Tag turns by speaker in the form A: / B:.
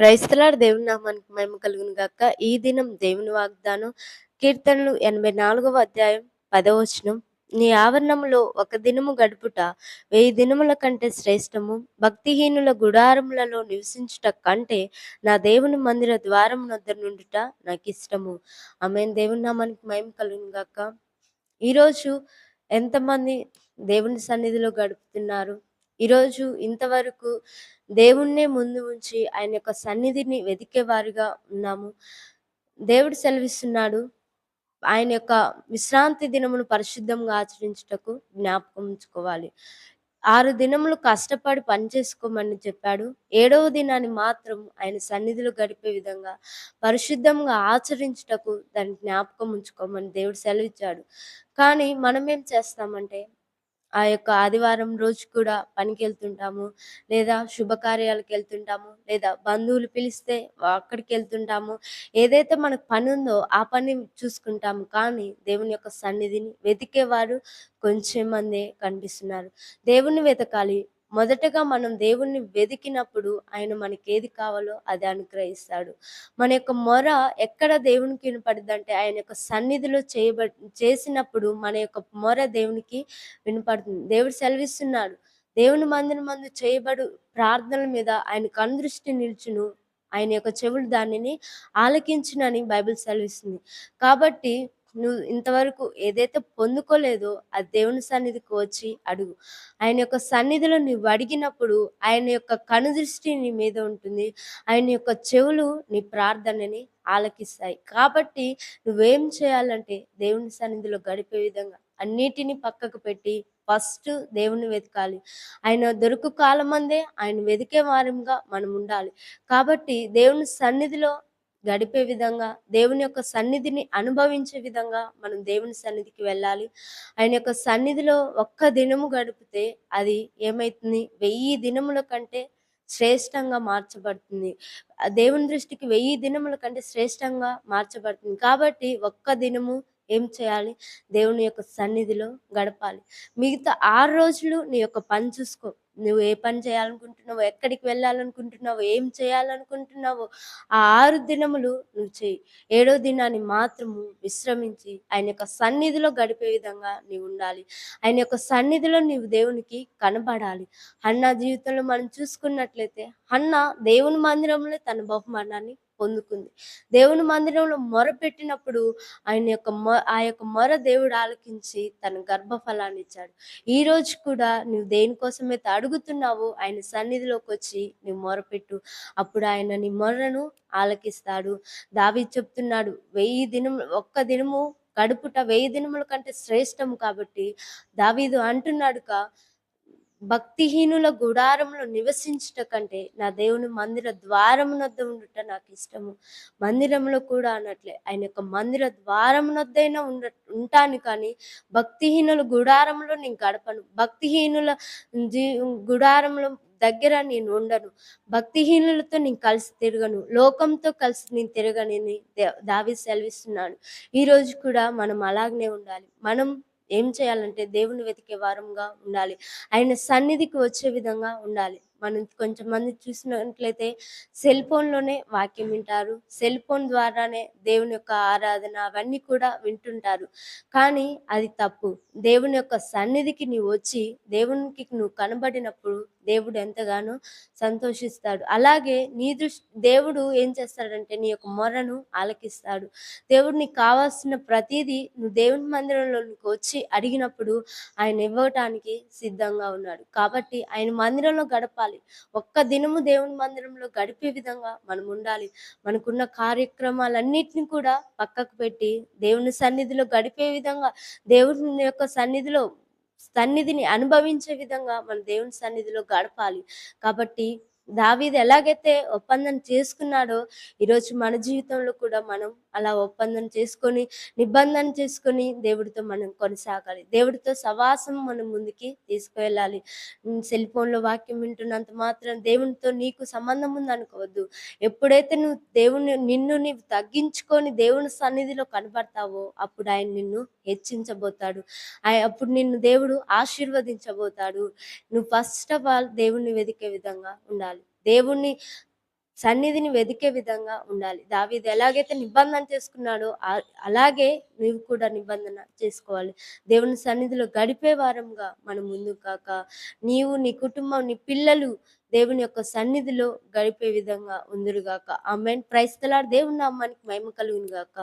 A: క్రైస్తలాడు దేవుని నామానికి మేము కలుగును గాక. ఈ దినం దేవుని వాగ్దానం. కీర్తనలు ఎనభై నాలుగవ అధ్యాయం పదవచనం నీ ఆవరణములో ఒక దినము గడుపుట వెయ్యి దినముల కంటే శ్రేష్టము. భక్తిహీనుల గుడారములలో నివసించుట కంటే నా దేవుని మందిర ద్వారం వద్ద నుండుట నాకు ఇష్టము ఆమె దేవుని నామానికి మేము కలుగును గాక. ఈరోజు ఎంతమంది దేవుని సన్నిధిలో గడుపుతున్నారు? ఈరోజు ఇంతవరకు దేవుణ్ణే ముందు ఉంచి ఆయన యొక్క సన్నిధిని వెతికేవారుగా ఉన్నాము. దేవుడు సెలవిస్తున్నాడు ఆయన యొక్క విశ్రాంతి దినమును పరిశుద్ధంగా ఆచరించుటకు జ్ఞాపకం ఉంచుకోవాలి. ఆరు దినములు కష్టపడి పని చేసుకోమని చెప్పాడు. ఏడవ దినాన్ని మాత్రం ఆయన సన్నిధిలో గడిపే విధంగా పరిశుద్ధంగా ఆచరించుటకు దాన్ని జ్ఞాపకం ఉంచుకోమని దేవుడు సెలవిచ్చాడు. కానీ మనం ఏం చేస్తామంటే ఆ యొక్క ఆదివారం రోజు కూడా పనికి వెళ్తుంటాము లేదా శుభకార్యాలకు వెళ్తుంటాము లేదా బంధువులు పిలిస్తే అక్కడికి వెళ్తుంటాము ఏదైతే మనకు పని ఉందో ఆ పని చూసుకుంటాము. కానీ దేవుని యొక్క సన్నిధిని వెతికేవారు కొంచెం మందే కనిపిస్తున్నారు. దేవుణ్ణి వెతకాలి. మొదటగా మనం దేవుణ్ణి వెతికినప్పుడు ఆయన మనకి ఏది కావాలో అది అనుగ్రహిస్తాడు. మన యొక్క మొర ఎక్కడ దేవునికి వినపడుతుందంటే అంటే ఆయన యొక్క సన్నిధిలో చేయబ చేసినప్పుడు మన యొక్క మొర దేవునికి వినపడుతుంది. దేవుడు సెలవిస్తున్నాడు దేవుని మందిని మందు చేయబడు ప్రార్థనల మీద ఆయన కనుదృష్టి నిల్చును ఆయన యొక్క చెవులు దానిని ఆలకించునని బైబిల్ సెలవిస్తుంది. కాబట్టి నువ్వు ఇంతవరకు ఏదైతే పొందుకోలేదో ఆ దేవుని సన్నిధికి వచ్చి అడుగు. ఆయన యొక్క సన్నిధిలో నువ్వు అడిగినప్పుడు ఆయన యొక్క కనుదృష్టి నీ మీద ఉంటుంది. ఆయన యొక్క చెవులు నీ ప్రార్థనని ఆలకిస్తాయి. కాబట్టి నువ్వేం చేయాలంటే దేవుని సన్నిధిలో గడిపే విధంగా అన్నిటినీ పక్కకు పెట్టి ఫస్ట్ దేవుని వెతకాలి. ఆయన దొరుకు కాలమందే ఆయన వెతికే వారంగా మనం ఉండాలి. కాబట్టి దేవుని సన్నిధిలో గడిపే విధంగా దేవుని యొక్క సన్నిధిని అనుభవించే విధంగా మనం దేవుని సన్నిధికి వెళ్ళాలి. ఆయన యొక్క సన్నిధిలో ఒక్క దినము గడిపితే అది ఏమైతుంది? వెయ్యి దినముల కంటే శ్రేష్టంగా మార్చబడుతుంది. దేవుని దృష్టికి వెయ్యి దినముల కంటే శ్రేష్టంగా మార్చబడుతుంది. కాబట్టి ఒక్క దినము ఏం చేయాలి? దేవుని యొక్క సన్నిధిలో గడపాలి. మిగతా ఆరు రోజులు నీ యొక్క పని చూసుకో. నువ్వు ఏ పని చేయాలనుకుంటున్నావు ఎక్కడికి వెళ్ళాలనుకుంటున్నావు ఏం చేయాలనుకుంటున్నావు ఆ ఆరు దినములు నువ్వు చేయి. ఏడో దినాన్ని మాత్రము విశ్రమించి ఆయన యొక్క సన్నిధిలో గడిపే విధంగా నీవు ఉండాలి. ఆయన యొక్క సన్నిధిలో నీవు దేవునికి కనబడాలి. అన్న జీవితంలో మనం చూసుకున్నట్లయితే అన్న దేవుని మందిరంలో తన బహుమానాన్ని పొందుకుంది. దేవుని మందిరంలో మొర పెట్టినప్పుడు ఆయన యొక్క మొ ఆ యొక్క మొర దేవుడు ఆలకించి తన గర్భఫలాన్ని ఇచ్చాడు. ఈ రోజు కూడా నువ్వు దేనికోసమైతే అడుగుతున్నావో ఆయన సన్నిధిలోకి వచ్చి నువ్వు మొరపెట్టు అప్పుడు ఆయన నీ మొర్రను ఆలకిస్తాడు. దావి చెప్తున్నాడు వెయ్యి దినం ఒక్క దినము గడుపుట వెయ్యి దినముల కంటే శ్రేష్టము కాబట్టి దావీదు అంటున్నాడుగా భక్తిహీనుల గుడారంలో నివసించుట కంటే నా దేవుని మందిర ద్వారమునొద్ద ఉండుట నాకు ఇష్టము. మందిరంలో కూడా అన్నట్లే ఆయన యొక్క మందిర ద్వారమునొద్దైనా ఉండ ఉంటాను కానీ భక్తిహీనుల గుడారంలో నేను గడపను. భక్తిహీనుల జీ గుడారంలో దగ్గర నేను ఉండను. భక్తిహీనులతో నేను కలిసి తిరగను. లోకంతో కలిసి నేను తిరగని దావి సెలవిస్తున్నాను ఈ రోజు కూడా మనం అలాగనే ఉండాలి. మనం ఏం చేయాలంటే దేవుని వెతికే వారంగా ఉండాలి. ఆయన సన్నిధికి వచ్చే విధంగా ఉండాలి. మనం కొంచెం మంది చూసినట్లయితే సెల్ ఫోన్లోనే వాక్యం వింటారు. సెల్ ఫోన్ ద్వారానే దేవుని యొక్క ఆరాధన అవన్నీ కూడా వింటుంటారు. కానీ అది తప్పు. దేవుని యొక్క సన్నిధికి నీ వచ్చి దేవునికి నువ్వు కనబడినప్పుడు దేవుడు ఎంతగానో సంతోషిస్తాడు. అలాగే నీ దృష్టి దేవుడు ఏం చేస్తాడంటే నీ యొక్క మొరను ఆలకిస్తాడు. దేవుడు నీకు కావాల్సిన ప్రతిదీ నువ్వు దేవుని మందిరంలోనికి వచ్చి అడిగినప్పుడు ఆయన ఇవ్వటానికి సిద్ధంగా ఉన్నాడు. కాబట్టి ఆయన మందిరంలో గడపాలి. ఒక్క దినము దేవుని మందిరంలో గడిపే విధంగా మనం ఉండాలి. మనకున్న కార్యక్రమాలన్నిటిని కూడా పక్కకు పెట్టి దేవుని సన్నిధిలో గడిపే విధంగా దేవుని యొక్క సన్నిధిలో సన్నిధిని అనుభవించే విధంగా మన దేవుని సన్నిధిలో గడపాలి. కాబట్టి దావీది ఎలాగైతే ఒప్పందం చేసుకున్నాడో ఈరోజు మన జీవితంలో కూడా మనం అలా ఒప్పందం చేసుకొని నిబంధన చేసుకొని దేవుడితో మనం కొనసాగాలి. దేవుడితో సవాసం మనం ముందుకి తీసుకువెళ్ళాలి. సెల్ ఫోన్లో వాక్యం వింటున్నంత మాత్రం దేవునితో నీకు సంబంధం ఉంది అనుకోవద్దు. ఎప్పుడైతే నువ్వు దేవుని నిన్ను నీవు తగ్గించుకొని దేవుని సన్నిధిలో కనబడతావో అప్పుడు ఆయన నిన్ను హెచ్చించబోతాడు. అప్పుడు నిన్ను దేవుడు ఆశీర్వదించబోతాడు. నువ్వు ఫస్ట్ ఆఫ్ ఆల్ దేవుణ్ణి వెతికే విధంగా ఉండాలి. దేవుణ్ణి సన్నిధిని వెదికే విధంగా ఉండాలి. దావిది ఎలాగైతే నిబంధన చేసుకున్నాడో అలాగే నువ్వు కూడా నిబంధన చేసుకోవాలి. దేవుని సన్నిధిలో గడిపే వారంగా మనం ముందు కాక నీవు నీ కుటుంబం నీ పిల్లలు దేవుని యొక్క సన్నిధిలో గడిపే విధంగా ఉందిరుగాక ఆమెన్. ప్రైస్తలాడు దేవుని నామానికి మహిమ కలుగునుగాక